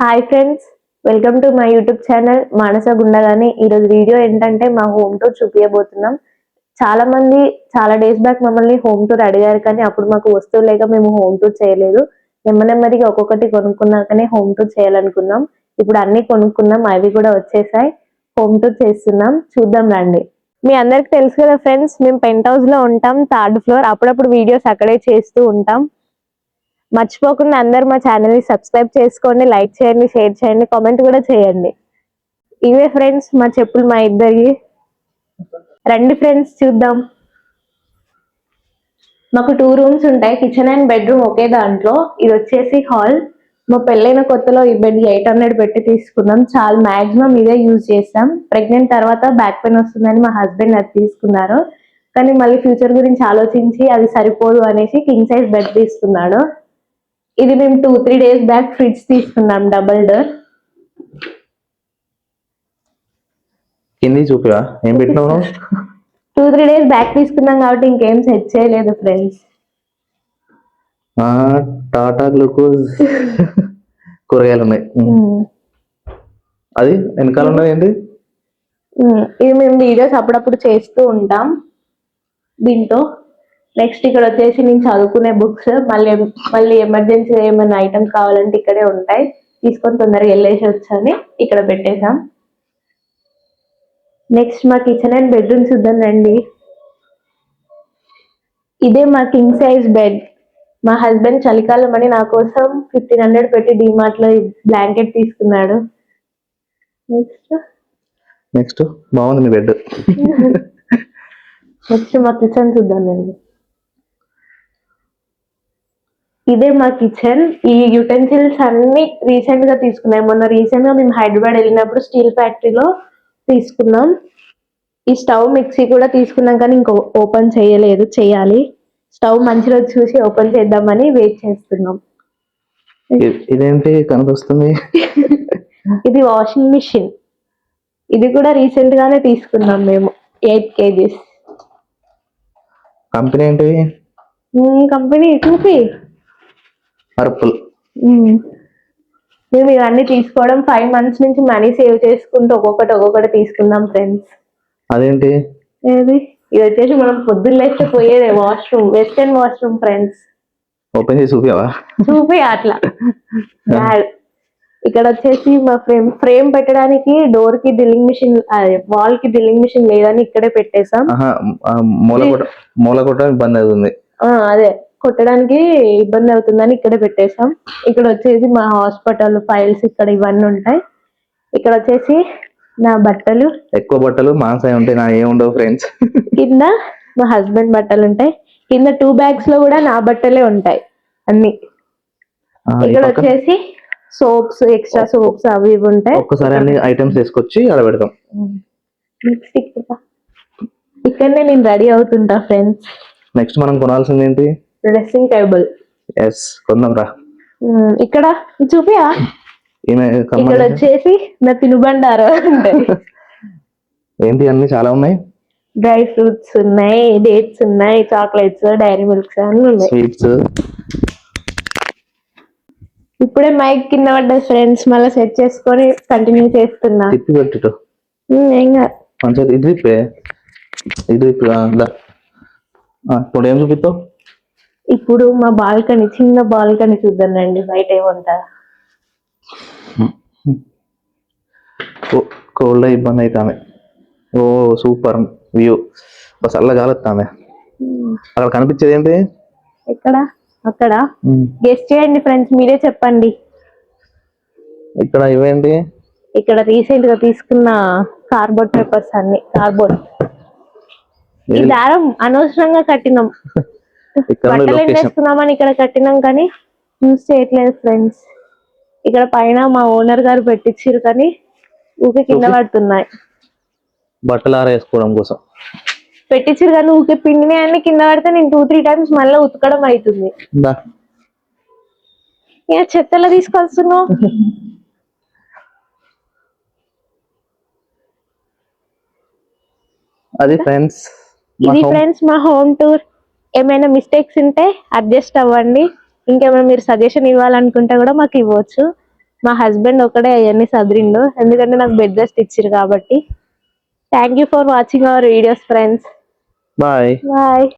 Hi friends welcome to my YouTube channel Manasa గుండగానే ఈరోజు video ఏంటంటే మా హోమ్ టూర్ చూపించబోతున్నాం చాలా మంది చాలా డేస్ బ్యాక్ మమ్మల్ని హోమ్ టూర్ అడిగారు కానీ అప్పుడు మాకు వస్తువు లేక మేము హోమ్ టూర్ చేయలేదు. నెమ్మ నెమ్మదిగా ఒక్కొక్కటి కొనుక్కున్నాకనే హోమ్ టూర్ చేయాలనుకున్నాం. ఇప్పుడు అన్ని కొనుక్కున్నాం అవి కూడా వచ్చేసాయి. హోమ్ టూర్ చేస్తున్నాం. చూద్దాం రండి. మీ అందరికి తెలుసు కదా ఫ్రెండ్స్ మేము పెంట్ హౌస్లో ఉంటాం థర్డ్ ఫ్లోర్ అప్పుడప్పుడు వీడియోస్ అక్కడే చేస్తూ ఉంటాం. మర్చిపోకుండా అందరు మా ఛానల్ని సబ్స్క్రైబ్ చేసుకోండి లైక్ చేయండి షేర్ చేయండి కామెంట్ కూడా చేయండి. ఇవే ఫ్రెండ్స్ మా చెప్పులు మా ఇద్దరికి. రండి ఫ్రెండ్స్ చూద్దాం. మాకు టూ రూమ్స్ ఉంటాయి కిచెన్ అండ్ బెడ్రూమ్ ఒకే దాంట్లో. ఇది వచ్చేసి హాల్. మా పెళ్ళైన కొత్తలో ఈ బెడ్ ఎయిట్ హండ్రెడ్ పెట్టి తీసుకున్నాం. చాలా మాక్సిమం ఇదే యూజ్ చేస్తాం. ప్రెగ్నెంట్ తర్వాత బ్యాక్ పెయిన్ వస్తుందని మా హస్బెండ్ అది తీసుకున్నారు. కానీ మళ్ళీ ఫ్యూచర్ గురించి ఆలోచించి అది సరిపోదు అనేసి కింగ్ సైజ్ బెడ్ తీసుకున్నాడు. ఇది మేము two three days back fridge తీసుకున్నాం డబుల్ డోర్ కింది చూపివా ఏం పెట్టినావు? టూ త్రీ డేస్ బ్యాక్ తీసుకున్నాం కాబట్టి ఇంకేం సెట్ చేయలేదు ఫ్రెండ్స్ ఆ టాటా గ్లూకోజ్ కూరగాయలు ఉన్నాయి. అది వెనకాల ఉన్నది ఏంటి? ఇది మేము వీడియోస్ అప్పుడప్పుడు చేస్తూ ఉంటాం. దీంతో. నెక్స్ట్ ఇక్కడ వచ్చేసి నేను చదువుకునే బుక్స్ మళ్ళీ మళ్ళీ ఎమర్జెన్సీ ఏమైనా ఐటమ్స్ కావాలంటే ఇక్కడే ఉంటాయి. తీసుకొని తొందరగా వెళ్ళేసి వచ్చని. ఇక్కడ పెట్టేశాం. నెక్స్ట్ మా కిచెన్ అండ్ బెడ్రూమ్ చూద్దాం రండి. ఇదే మా కింగ్ సైజ్ బెడ్ మా హస్బెండ్ చలికాలం అని నా కోసం ఫిఫ్టీన్ హండ్రెడ్ పెట్టి డిమార్ట్లో బ్లాంకెట్ తీసుకున్నాడు. నెక్స్ట్ నెక్స్ట్ బాగుంది మీ బెడ్ నెక్స్ట్ మా కిచెన్ చూద్దామండి ఇదే మా కిచెన్ ఈ యుటెన్సిల్స్ అన్ని రీసెంట్గా తీసుకున్నాం. మొన్న రీసెంట్గా మేము హైదరాబాద్ వెళ్ళినప్పుడు స్టీల్ ఫ్యాక్టరీలో తీసుకున్నాం. ఈ స్టవ్ మిక్సీ కూడా తీసుకున్నాం కానీ ఇంకో ఓపెన్ చేయలేదు చేయాలి. స్టవ్ మంచి రోజు చూసి ఓపెన్ చేద్దామని వెయిట్ చేస్తున్నాం. ఇదేంటి కనిపిస్తుంది ఇది వాషింగ్ మిషన్ ఇది కూడా రీసెంట్ గానే తీసుకున్నాం మేము ఎయిట్ కేజీస్ కంపెనీ ఏంటి కంపెనీ చూపి. పర్పుల్. మ్మ్. ఇవన్నీ తీసుకోవడం ఫైవ్ మంత్స్ నుంచి మనీ సేవ్ చేసుకుంటూ ఒక్కొక్కటి ఒక్కొక్కటి తీసుకున్నాం ఫ్రెండ్స్. అదేంటి? ఏది? ఇది వచ్చేసి మనం పొద్దున్న లేస్తే పోయేదే washroom western washroom friends. Open చేసి చూపివా చూపి అట్లా. ఇక్కడ వచ్చేసి మా ఫ్రేమ్ ఫ్రేమ్ పెట్టడానికి డోర్కి డ్రిల్లింగ్ మిషన్ వాల్కి డ్రిల్లింగ్ మిషన్ లేదని ఇక్కడే ఆ, మూల కొట్ట మూల కొట్టడం ఇబ్బంది అవుతుంది. అదే. కొట్టడానికి ఇబ్బంది అవుతుందని ఇక్కడే పెట్టేశాం. ఇక్కడ వచ్చేసి మా హాస్పిటల్ ఫైల్స్ ఇక్కడ ఇవన్నీ ఉంటాయి. ఇక్కడ వచ్చేసి నా బట్టలు. ఎక్కువ బట్టలు మాంసాయి ఉంటాయి నా ఏముండవు ఫ్రెండ్స్ కింద మా హస్బెండ్ బట్టలు ఉంటాయి. కింద టూ బ్యాగ్స్లో కూడా నా బట్టలే ఉంటాయి అన్ని. ఇక్కడ వచ్చేసి సోప్స్ ఎక్స్ట్రా సోప్స్ అవి ఇవి ఉంటాయి. ఒక్కసారి అన్ని ఐటమ్స్ తీసుకొచ్చి ఆడ పెడతాం. నెక్స్ట్ ఇక్కడ. ఇక్కడనే నేను రెడీ అవుతుంటా ఫ్రెండ్స్ నెక్స్ట్ మనం కొనాల్సింది ఏంటి డ్రెస్సింగ్ టేబుల్ ఎస్ కొందాం రా ఇక్కడ? చూపియా? ఇక్కడ వచ్చేసి నా తినుబండారు ఏంటి అన్ని చాలా ఉన్నాయి? డ్రై ఫ్రూట్స్ ఉన్నాయి డేట్స్ ఉన్నాయి చాక్లెట్స్ డైరీ మిల్క్స్ అన్ని ఉన్నాయి. స్వీట్స్ ఇప్పుడే మైక్ కింద పడ్డ ఫ్రెండ్స్ మళ్ళీ సెట్ చేసుకొని కంటిన్యూ చేస్తున్నా. తిప్పి పెట్టు ఏం కాదు. మంచిగా ఇది ఇది ఇప్పుడు ఏం చూపిస్తావు? ఇప్పుడు మా బాల్కనీ చిన్న బాల్కనీ చూద్దానండి బయట ఏముంటారా కోల్డ్ ఇబ్బంది అయితే ఆమె ఓ సూపర్ వ్యూ. ఒక చల్ల గాలి ఆమె అక్కడ కనిపించేది ఏంటి? ఎక్కడ? అక్కడ? గెస్ట్ చేయండి ఫ్రెండ్స్ మీరే చెప్పండి. ఇక్కడ ఇవేంటి? ఇక్కడ రీసెంట్గా తీసుకున్న కార్బోర్డ్ పేపర్స్ అన్ని కార్బోర్డ్ ఈ దారం అనవసరంగా కట్టినాం. బట్టలు ఎండేసుకున్నామని ఇక్కడ కట్టినాం కానీ యూజ్ చేయట్లేదు ఫ్రెండ్స్ ఇక్కడ పైన మా ఓనర్ గారు పెట్టించారు కానీ ఊకే కింద పడుతున్నాయి. బట్టలు ఆరేసుకోవడం కోసం. పెట్టించారు కానీ ఊకే పిండిని అన్ని కింద పడితే నేను టూ త్రీ టైమ్స్ మళ్ళీ ఉతకడం అవుతుంది ఇక చెత్తలో తీసుకొస్తున్నావు? అది ఫ్రెండ్స్ ఇది ఫ్రెండ్స్ మా హోమ్ టూర్ ఏమైనా మిస్టేక్స్ ఉంటే అడ్జస్ట్ అవ్వండి. ఇంకేమైనా మీరు సజెషన్ ఇవ్వాలనుకుంటే కూడా మాకు ఇవ్వచ్చు. మా హస్బెండ్ ఒకడే అవన్నీ సదిరిండు. ఎందుకంటే నాకు బెడ్ రెస్ట్ ఇచ్చారు కాబట్టి. Thank you for watching our videos friends bye bye